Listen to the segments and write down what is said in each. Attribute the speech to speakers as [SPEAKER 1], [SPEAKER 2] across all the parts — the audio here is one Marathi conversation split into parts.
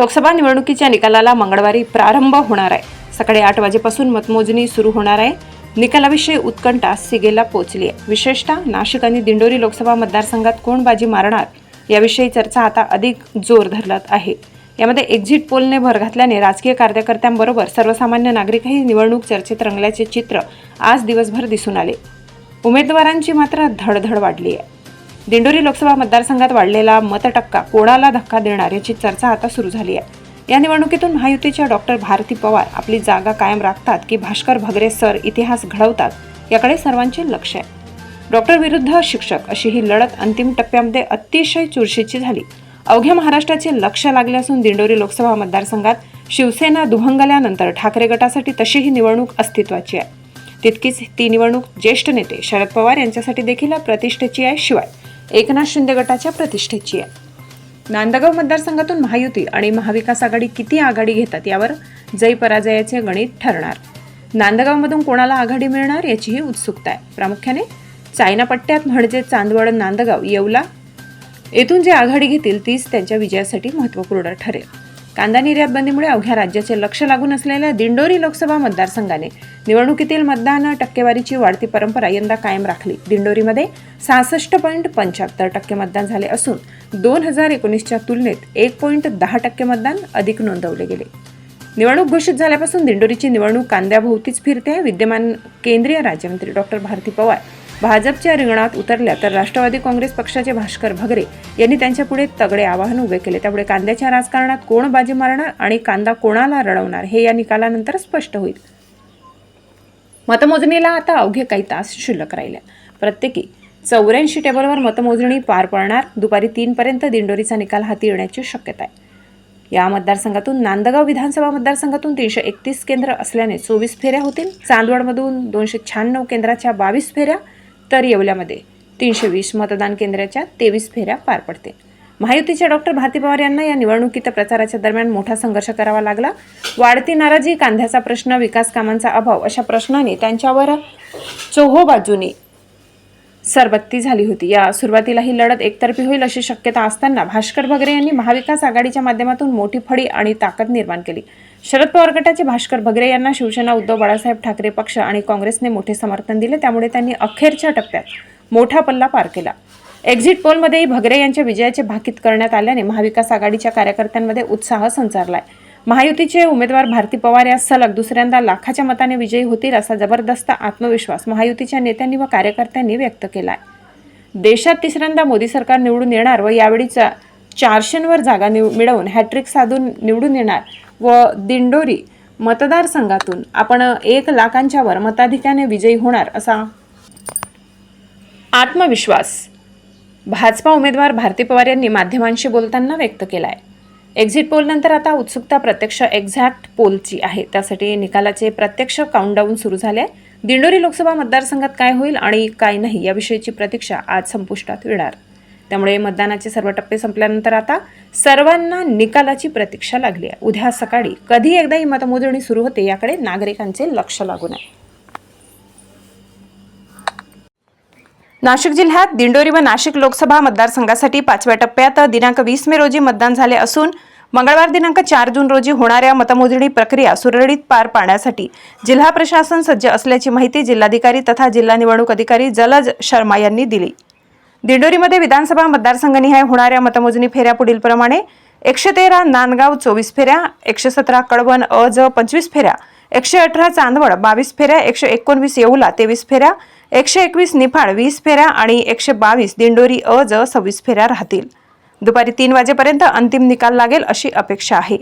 [SPEAKER 1] लोकसभा निवडणुकीच्या निकालाला मंगळवारी प्रारंभ होणार आहे. सकाळी आठ वाजेपासून मतमोजणी सुरू होणार आहे. निकालाविषयी उत्कंठा सिगेला पोहोचली आहे. विशेषतः नाशिक आणि दिंडोरी लोकसभा मतदारसंघात कोण बाजी मारणार? याविषयी चर्चा आता अधिक जोर धरत आहे. यामध्ये एक्झिट पोलने भर घातल्याने राजकीय कार्यकर्त्यांबरोबर सर्वसामान्य नागरिकही निवडणूक चर्चेत रंगल्याचे चित्र आज दिवसभर दिसून आले. उमेदवारांची मात्र धडधड वाढली आहे. दिंडोरी लोकसभा मतदारसंघात वाढलेला मतटक्का कोणाला धक्का देणार याची चर्चा आता सुरू झाली आहे. या निवडणुकीतून महायुतीच्या डॉक्टर भारती पवार आपली जागा कायम राखतात की भास्कर भगरे सर इतिहास घडवतात याकडे सर्वांचे लक्ष आहे. डॉक्टर विरुद्ध शिक्षक अशी ही लढत अंतिम टप्प्यामध्ये अतिशय चुरशीची झाली. अवघ्या महाराष्ट्राचे लक्ष लागले असून दिंडोरी लोकसभा मतदारसंघात शिवसेना दुभंगल्यानंतर ठाकरे गटासाठी तशी ही निवडणूक अस्तित्वाची आहे. तितकीच ती निवडणूक ज्येष्ठ नेते शरद पवार यांच्यासाठी देखील प्रतिष्ठेची आहे शिवाय. एकनाथ शिंदे गटाच्या प्रतिष्ठेची आहे. नांदगाव मतदारसंघातून महायुती आणि महाविकास आघाडी किती आघाडी घेतात यावर जय पराजयाचे गणित ठरणार. नांदगावमधून कोणाला आघाडी मिळणार याचीही उत्सुकता आहे. प्रामुख्याने चायना पट्ट्यात म्हणजे चांदवड नांदगाव येवला. येथून जे आघाडी घेतील तीच त्यांच्या विजयासाठी महत्त्वपूर्ण ठरेल. कांदा निर्यात बंदीमुळे अवघ्या राज्याचे लक्ष लागून असलेल्या दिंडोरी लोकसभा मतदारसंघाने निवडणुकीतील मतदान टक्केवारीची वाढती परंपरा यंदा कायम राखली. दिंडोरीमध्ये सहासष्ट पॉईंट पंच्याहत्तर टक्के मतदान झाले असून दोन हजार एकोणीसच्या तुलनेत एक पॉईंट दहा टक्के मतदान अधिक नोंदवले गेले. निवडणूक घोषित झाल्यापासून दिंडोरीची निवडणूक कांद्याभोवतीच फिरते आहे विद्यमान केंद्रीय राज्यमंत्री डॉक्टर भारती पवार भाजपच्या रिंगणात उतरल्या तर राष्ट्रवादी काँग्रेस पक्षाचे भास्कर भगरे यांनी त्यांच्यापुढे तगडे आवाहन उभे केले. त्यामुळे कांद्याच्या राजकारणात कोण बाजी मारणार आणि कांदा कोणाला रडवणार हे या निकालानंतर स्पष्ट होईल. मतमोजणीला आता अवघे काही तास शिल्लक राहिल्या. प्रत्येकी चौऱ्याऐंशी टेबलवर मतमोजणी पार पडणार. दुपारी तीनपर्यंत दिंडोरीचा निकाल हाती येण्याची शक्यता आहे. या मतदारसंघातून नांदगाव विधानसभा मतदारसंघातून तीनशे एकतीस केंद्र असल्याने चोवीस फेऱ्या होतील. चांदवडमधून दोनशे शहाण्णव केंद्राच्या बावीस फेऱ्या तर येवल्यामध्ये तीनशे वीस मतदान केंद्राच्या तेवीस फेऱ्या पार पडते महायुतीच्या डॉक्टर भारती पवार यांना या निवडणुकीत प्रचाराच्या दरम्यान मोठा संघर्ष करावा लागला. वाढती नाराजी कांद्याचा प्रश्न विकास कामांचा अभाव अशा प्रश्नांनी त्यांच्यावर चोहो बाजूने सरबत्ती झाली होती. या सुरुवातीला ही लढत एकतर्फी होईल अशी शक्यता असताना भास्कर भगरे यांनी महाविकास आघाडीच्या माध्यमातून मोठी फळी आणि ताकद निर्माण केली. शरद पवार गटाचे भास्कर भगरे यांना शिवसेना उद्धव बाळासाहेब ठाकरे पक्ष आणि काँग्रेसने मोठे समर्थन दिले. त्यामुळे त्यांनी अखेरच्या टप्प्यात मोठा पल्ला पार केला. एक्झिट पोलमध्येही भगरे यांच्या विजयाचे भाकीत करण्यात आल्याने महाविकास आघाडीच्या कार्यकर्त्यांमध्ये उत्साह संचारलाय. महायुतीचे उमेदवार भारती पवार या सलग दुसऱ्यांदा लाखाच्या मताने विजयी होतील असा जबरदस्त आत्मविश्वास महायुतीच्या नेत्यांनी व कार्यकर्त्यांनी व्यक्त केला आहे देशात तिसऱ्यांदा मोदी सरकार निवडून येणार व यावेळीचा चारशेंवर जागा निव मिळवून हॅट्रिक साधून निवडून येणार व दिंडोरी मतदारसंघातून आपण एक लाखांच्या वर मताधिक्याने विजयी होणार असा आत्मविश्वास भाजपा उमेदवार भारती पवार यांनी माध्यमांशी बोलताना व्यक्त केला आहे एक्झिट पोलनंतर आता उत्सुकता प्रत्यक्ष एक्झॅक्ट पोलची आहे. त्यासाठी निकालाचे प्रत्यक्ष काउंटडाऊन सुरू झाले आहे. दिंडोरी लोकसभा मतदारसंघात काय होईल आणि काय नाही याविषयीची प्रतीक्षा आज संपुष्टात येणार. त्यामुळे मतदानाचे सर्व टप्पे संपल्यानंतर आता सर्वांना निकालाची प्रतीक्षा लागली आहे. उद्या सकाळी कधी एकदा ही मतमोजणी सुरू होते याकडे नागरिकांचे लक्ष लागून आहे. नाशिक जिल्ह्यात दिंडोरी व नाशिक लोकसभा मतदारसंघासाठी पाचव्या टप्प्यात दिनांक वीस मे रोजी मतदान झाले असून मंगळवार दिनांक चार जून रोजी होणाऱ्या मतमोजणी प्रक्रिया सुरळीत पार पाडण्यासाठी जिल्हा प्रशासन सज्ज असल्याची माहिती जिल्हाधिकारी तथा जिल्हा निवडणूक अधिकारी जलज शर्मा यांनी दिली. दिंडोरीमध्ये विधानसभा मतदारसंघनिहाय होणाऱ्या मतमोजणी फेऱ्या पुढीलप्रमाणे एकशे तेरा नांदगाव चोवीस फेऱ्या एकशे सतरा कळवण अ ज पंचवीस फेऱ्या एकशे अठरा चांदवड बावीस फेऱ्या एकशे एकोणवीस येऊला तेवीस फेऱ्या एकशे एकवीस निफाड वीस फेऱ्या आणि एकशे बावीस दिंडोरी अ ज सव्वीस फेऱ्या राहतील. दुपारी तीन वाजेपर्यंत अंतिम निकाल लागेल अशी अपेक्षा आहे.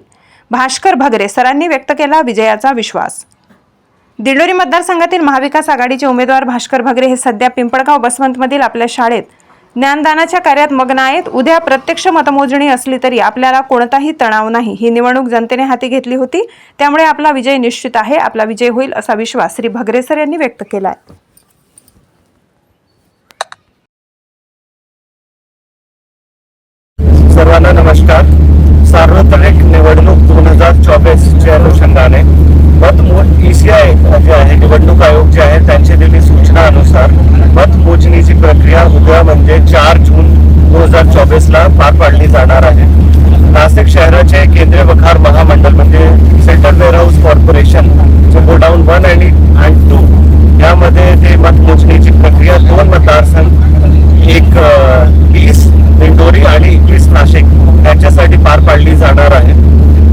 [SPEAKER 1] भास्कर भगरे सरांनी व्यक्त केला विजयाचा विश्वास. दिंडोरी मतदारसंघातील महाविकास आघाडीचे उमेदवार भास्कर भगरे हे सध्या पिंपळगाव बसवंतमधील आपल्या शाळेत. ज्ञानदानाच्या कार्यात मग्न आहेत. उद्या प्रत्यक्ष मतमोजणी असली तरी आपल्याला कोणताही तणाव नाही. ही निवडणूक जनतेने हाती घेतली होती. त्यामुळे आपला विजय निश्चित आहे. आपला विजय होईल असा विश्वास श्री भगरेसर यांनी व्यक्त केला आहे
[SPEAKER 2] नाशिक शहराचे केंद्रीय वखार महामंडळ म्हणजे central warehouse corporation godown one and and two यामध्ये ते मतमोजणीची प्रक्रिया दोन मतदारसंघ एक वीस दिंडोरी आणि एकवीस नाशिक त्याच्यासाठी पार पाडली जाणार आहे.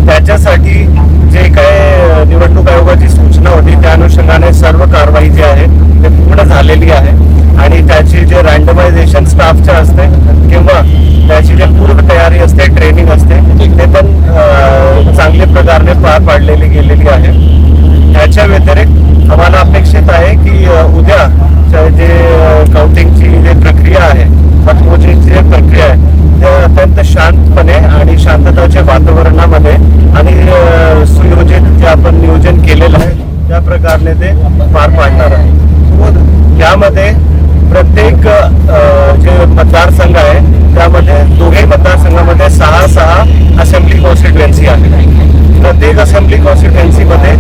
[SPEAKER 2] त्याच्यासाठी जे काय निवडणूक आयोगाची सूचना होती त्या अनुषंगाने सर्व कारवाई जी आहे ते पूर्ण झालेली आहे. आणि त्याची जे रँडमायझेशन स्टाफच्या असते किंवा त्याची जे पूर्ण तयारी असते ट्रेनिंग असते ते पण चांगल्या प्रकारे पार पाडलेली गेलेली आहे. त्याच्या व्यतिरिक्त आम्हाला अपेक्षित आहे की उद्या जे काउंटिंगची जे प्रक्रिया आहे मतमोजणीची जी प्रक्रिया आहे ते अत्यंत शांतपणे आणि शांतताच्या वातावरणामध्ये आणि सुयोजित जे आपण नियोजन केलेलं आहे त्या प्रकारने ते पार पाडणार आहे. त्यामध्ये प्रत्येक जे मतदारसंघ आहे संघामध्ये दोघे मतदारसंघामध्ये सहा सहा असेंब्ली कॉन्स्टिट्युएन्सी आहेत. प्रत्येक असेंब्ली कॉन्स्टिट्युएन्सीमध्ये